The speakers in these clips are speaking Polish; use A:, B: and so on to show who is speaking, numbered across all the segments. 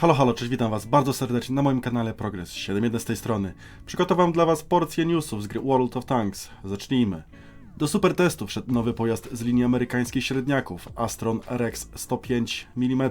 A: Halo, halo, cześć, witam was bardzo serdecznie na moim kanale Progress 71 z tej strony. Przygotowałem dla was porcję newsów z gry World of Tanks. Zacznijmy. Do super testu wszedł nowy pojazd z linii amerykańskich średniaków Astron Rex 105 mm.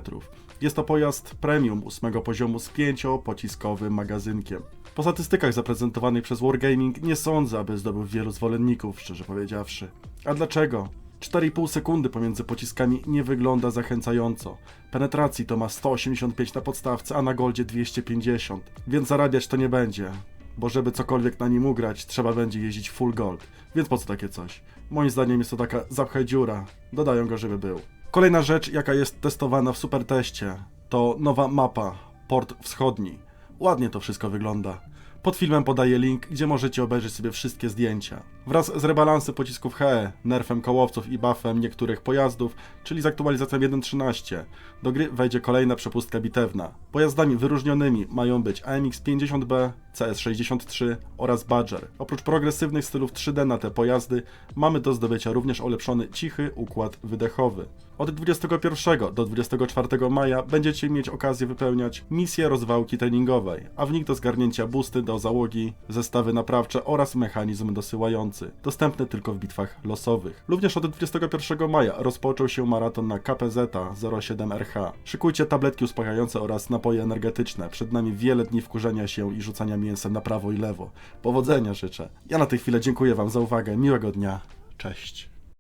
A: Jest to pojazd premium 8 poziomu z 5-pociskowym magazynkiem. Po statystykach zaprezentowanych przez Wargaming nie sądzę, aby zdobył wielu zwolenników, szczerze powiedziawszy. A dlaczego? 4,5 sekundy pomiędzy pociskami nie wygląda zachęcająco. Penetracji to ma 185 na podstawce, a na goldzie 250, więc zarabiać to nie będzie. Bo żeby cokolwiek na nim ugrać, trzeba będzie jeździć full gold. Więc po co takie coś? Moim zdaniem jest to taka zapchaj dziura. Dodają go, żeby był. Kolejna rzecz, jaka jest testowana w superteście, to nowa mapa, port wschodni. Ładnie to wszystko wygląda. Pod filmem podaję link, gdzie możecie obejrzeć sobie wszystkie zdjęcia. Wraz z rebalansem pocisków HE, nerfem kołowców i buffem niektórych pojazdów, czyli z aktualizacją 1.13, do gry wejdzie kolejna przepustka bitewna. Pojazdami wyróżnionymi mają być AMX-50B, CS-63 oraz Badger. Oprócz progresywnych stylów 3D na te pojazdy, mamy do zdobycia również ulepszony cichy układ wydechowy. Od 21 do 24 maja będziecie mieć okazję wypełniać misję rozwałki treningowej, a w nich do zgarnięcia busty do załogi, zestawy naprawcze oraz mechanizm dosyłający, dostępny tylko w bitwach losowych. Również od 21 maja rozpoczął się maraton na KPZ 07RH. Szykujcie tabletki uspokajające oraz napoje energetyczne. Przed nami wiele dni wkurzenia się i rzucania mięsem na prawo i lewo. Powodzenia życzę. Ja na tę chwilę dziękuję Wam za uwagę. Miłego dnia. Cześć.